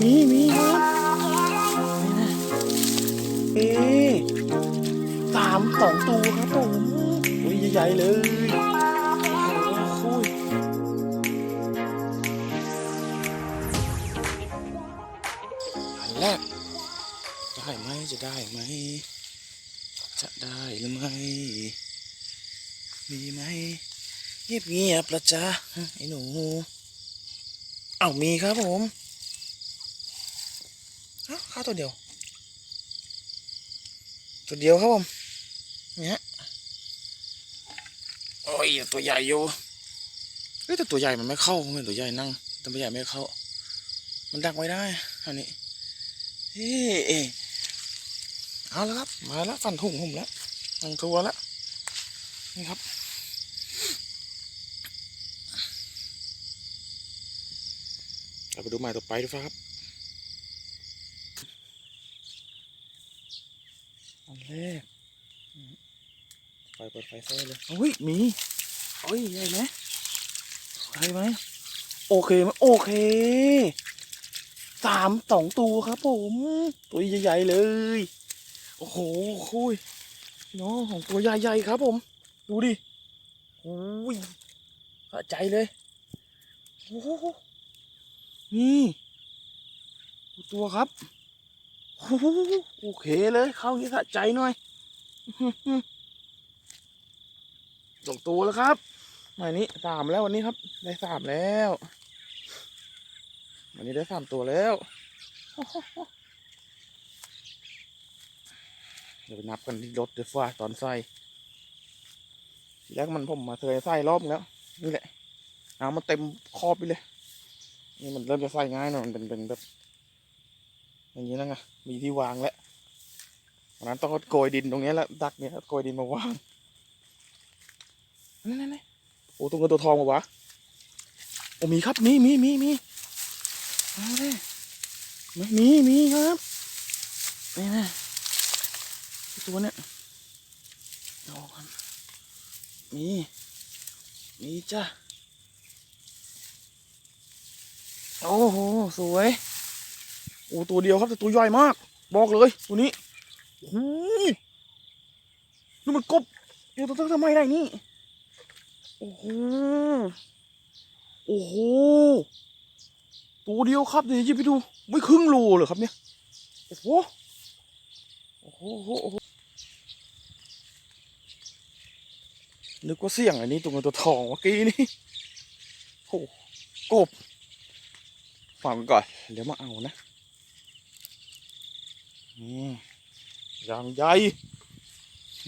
มีมีครับเอ๊ะสามสองตัวครับผมอุ้ยใหญ่ๆเลยโอ้ยอันแรกได้ไหมจะได้ไหม จะได้หรือไม่มีไหมเงียบเงียบๆละจ๊ะไอ้หนู เอามีครับผม ข้าวตัวเดียว ตัวเดียวครับผมเนี่ยโอ้ยตัวใหญ่อยู่เฮ้ยแต่ตัวใหญ่มันไม่เข้าไม่ตัวใหญ่นั่งแตัวใหญ่ไม่เข้า มันดักไว้ได้อันนี้เฮ้เอ๊เอาแล้วครับ มาแล้วฟันทุ่งผมแล้วฟันทัวแล้วนี่ครับเราไปดูหมายต่อไปดูครับ อันแรกไฟเปิดไฟเซ่เลยเฮ้ยมีเฮ้ยใหญ่ไหมใช่ไหมโอเคไหมโอเคสามสองตัวครับผม ตัวใหญ่ๆเลย โอ้โหคุยพี่น้องของตัวใหญ่ๆครับผม ดูดิโอ้ยสะใจเลยโอ้โหนี่ดูตัวครับ โอเคเลยเข้านี้สะใจหน่อยสองตัวแล้วครับหมานี้สามแล้ววันนี้ครับ ได้สามแล้ววันนี้ได้สามตัวแล้ว เดี๋ยวไปนับกันที่รถเดี๋ยวฟ้าตอนใส่ทีแรกมันผมมาเคยใส่รอบแล้ว นี่แหละน้ำมันเต็มคอบไปเลย นี่มันเริ่มจะใส่ง่ายหน่อยมันเป็นเป็นแบบ อย่างนี้แล้วไงมีที่วางแล้ววันนั้นต้องโกยดินตรงนี้แหละดักเนี้ยเอาโกยดินมาวางนั่นนั่นโอ้ตัวเงินตัวทองมาวะโอ้มีครับมีมีมีมีเอาเลยมีมีครับนี่นะตัวเนี้ยเอากันมีมีจ้าโอ้โหสวย อ้ตัวเดียวครับแต่ตัวใหญ่มาก บอกเลย ตัวนี้โอ้โหนี่มันกบอยู่ตัวทำไมได้นี่ โอ้โห โอ้โห ตัวเดียวครับเดี๋ยวยิบไปดู ไม่ครึ่งโลเลยครับเนี่ย โอ้โห โอ้โหโอ้โหนึกว่าเสี่ยงอันนี้ตัวเงินตัวทองเมื่อกี้นี่โอ้กบฟังก่อน เดี๋ยวมาเอานะ นี่อย่างใหญ่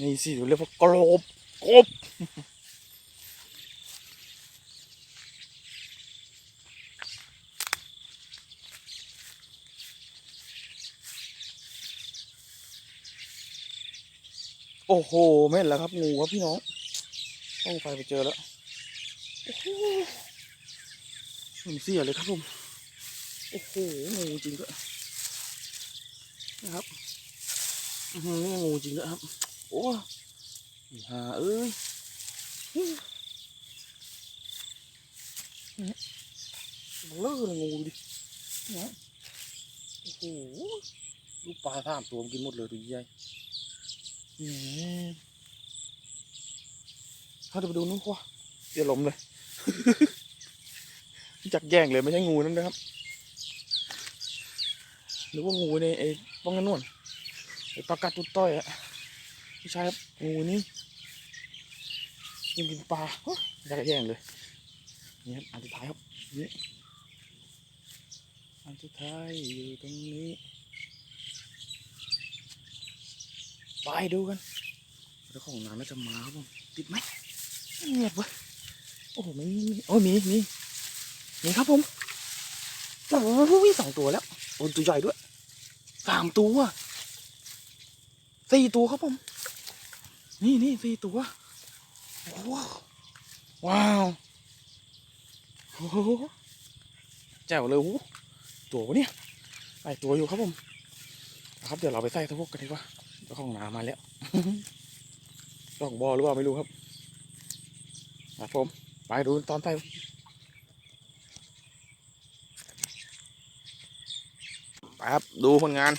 นี่สิเรียกว่ากรบกบโอ้โหไม่เห็นแล้วครับงูครับพี่น้องต้องไฟไปเจอแล้วโอ้โหมันเสียเลยครับผมโอ้โหงูจริงด้วยนะครับ งูจริงด้วยครับ โอ้ยหาเอ้ยเนี่ยเลิกเลยงูดิเนี่ยโอ้โหลูกปลาสามตัวมันกินหมดเลยตัวใหญ่อืมเขาจะไปดูนู้นกว่าเดี๋ยวลมเลยจักแย่งเลยไม่ใช่งูนั่นนะครับหรือว่างูในไอ้ป้องกันนวล ปลากัดตุ้ต้อยอะไม่ใช่ครับงูนี่กินกินปลาเฮ้ยอยากแย่งเลยนี่ครับอันสุดท้ายครับนี่อันสุดท้ายอยู่ตรงนี้ไปดูกันแล้วของน้ำน่าจะมาครับผมติดไหมเงียบเว้ยโอ้โหไม่มีโอ้มีมีมีครับผมโอ้โหสองตัวแล้วโอ้ตัวใหญ่ด้วยสามตัว สี่ตัวครับผม นี่นี่สี่ตัวโอ้โหว้าวโอ้โหแจ๋วเลยโอ้ตัววะเนี่ยไอตัวอยู่ครับผมครับเดี๋ยวเราไปใส่สะโพกกันดีกว่าเจ้าของนามาแล้วเจ้าของบอหรือเปล่าไม่รู้ครับครับผมไปดูตอนใส่ครับดูผลงาน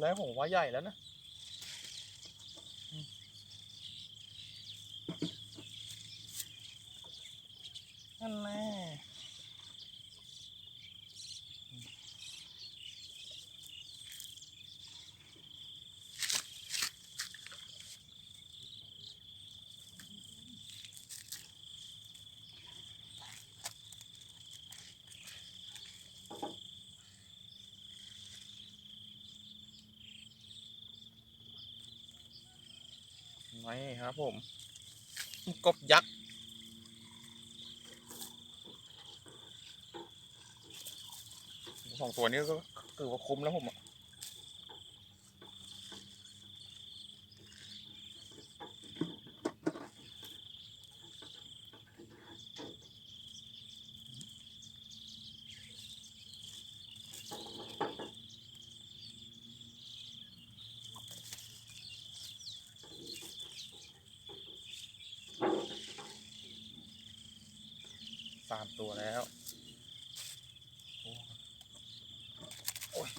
แล้วผมว่าใหญ่แล้วนะนั่นแหละ ม่ครับผม กบยักษ์สองตัวนี้ก็คือว่าคุ้มแล้วผมอะามตัวแล้วโอ้ย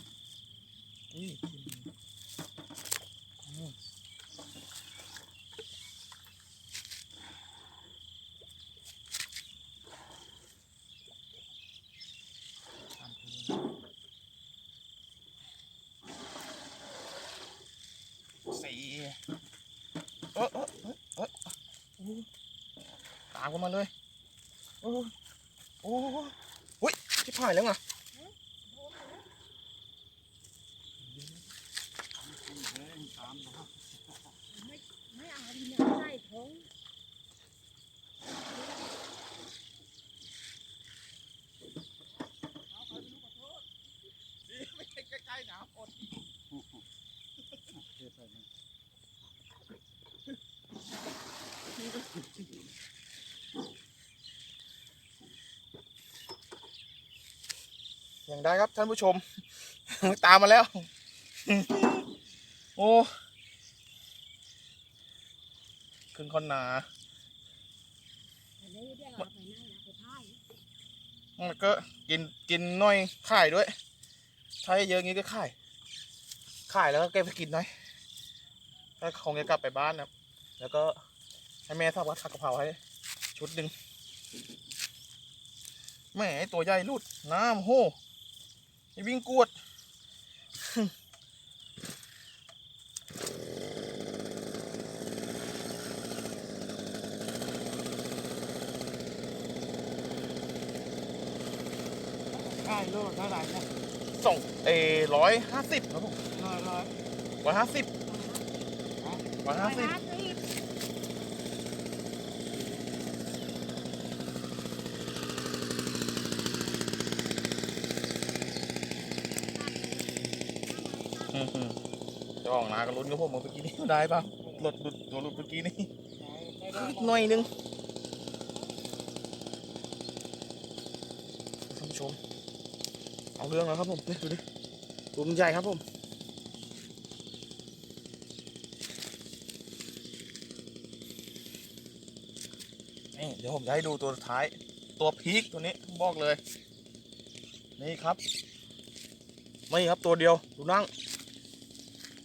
อุ้ยอืมสามตัวสี่เออเออเออเออตามกันมาเลยโอ้ โอ้ยที่ผ่ายแล้วไงไม่เอาดินเอาใส่ท้อง ไม่ใช่ใกล้ๆน้ำอดยัง ได้ครับท่านผู้ชม ตามมาแล้ว โอ้ขึ้นคอนหนาอันนี้เดี๋ยวเอาไปนั่งนะไปพ่ายแล้วก็กินกินน้อยขายด้วย ใช้เยอะงี้ก็ขายขายแล้วก็เก็บไปกินหน่อยถ้าคงจะกลับไปบ้านนะแล้วก็ให้แม่ทำวัดผักกะเพราให้ชุดหนึ่งแม่ไอ้ตัวใหญ่รุดน้ำโห วิ่งกวด ค่ายโลดเท่าไหร่เนี่ยส่งเอร้อยห้าสิบครับผมร้อยร้อยร้อยห้าสิบร้อยห้าสิบ ร้อยสิบ อือหือ จะออกนาก็ลุ้นกับผมเมื่อกี้นี้ได้ป่ะหลดหลุดตัวหลุดเมื่อกี้นี้ได้ได้หน่อยนึงท่านผู้ชม เอาเรื่องแล้วครับผมนี่ดูดิตัวมันใหญ่ครับผมนี่เดี๋ยวผมจะให้ดูตัวสุดท้ายตัวพีคตัวนี้บอกเลย นี่ครับ ไม่ครับตัวเดียว ดูนั่ง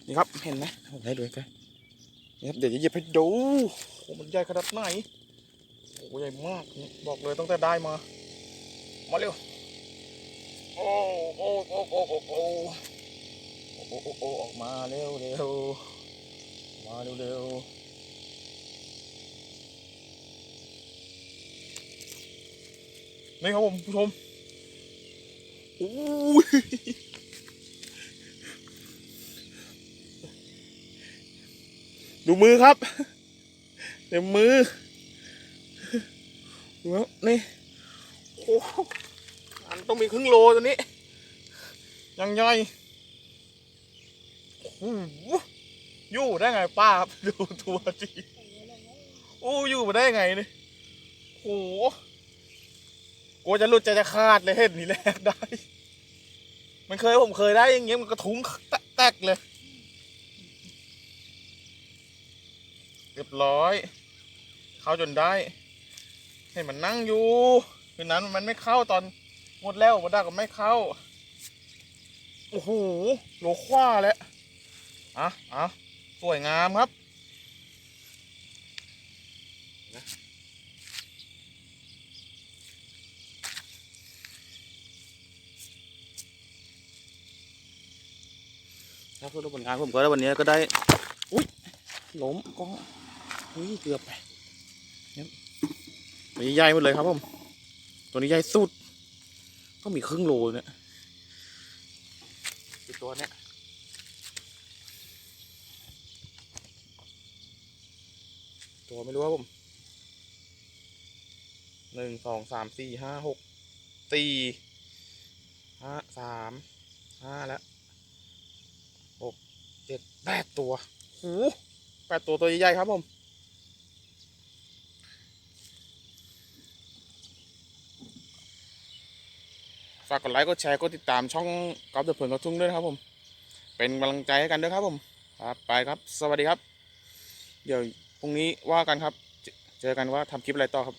นี่ครับเห็นไหมผมให้ดูใกล้ๆนี่ครับเดี๋ยวจะหยิบให้ดูโอ้มันใหญ่ขนาดไหนโอ้ใหญ่มากบอกเลยตั้งแต่ได้มา มาเร็วโอ้โอ้โอ้โอ้โอ้โอ้โอ้โอ้โอ้โอ้ออกมาเร็วเร็วมาเร็วเร็วนี่ครับผมผู้ชมโอ้ย ดูมือครับเต็มมือดูครับนี่โอ้อันต้องมีครึ่งโลตัวนี้ ยังย่อยอยู่ได้ไงป้าครับดูตัวจีโอ้อยู่มาได้ไงนี่โอ้โหกลัวจะหลุดใจจะขาดเลยเห็นนี่แรกได้ มันเคยผมเคยได้อย่างเงี้ยมันกระทุ้งแตกเลย เรียบร้อย เข้าจนได้เห็นมันนั่งอยู่คืนนั้นมันไม่เข้าตอนหมดแล้วมาได้ก็ไม่เข้า โอ้โหโลคว้าแล้วอะอะสวยงามครับถ้าพูดถึงผลงานผมก็ได้วันนี้ก็ได้ อุ้ยล้มกล้ องอุ้ยเกือบไปเนี่ยตัวนี้ใหญ่หมดเลยครับผม ตัวนี้ใหญ่สุด ก็มีครึ่งโลเนี่ยตัวเนี้ยตัวไม่รู้ครับผมหนึ่งสองสามสี่ห้าหกสี่ห้าสามห้าแล้วหกเจ็ดแปดตัวโหแปดตัวตัวใหญ่ๆครับผม ฝากกดไลค์กดแชร์กดติดตามช่องกอล์ฟเดอะเพิร์นกระทุ่งด้วยนะครับผม เป็นกำลังใจให้กันด้วยครับผมครับไปครับ สวัสดีครับ เดี๋ยวพรุ่งนี้ว่ากันครับ เจเจอกันว่าทำคลิปอะไรต่อครับ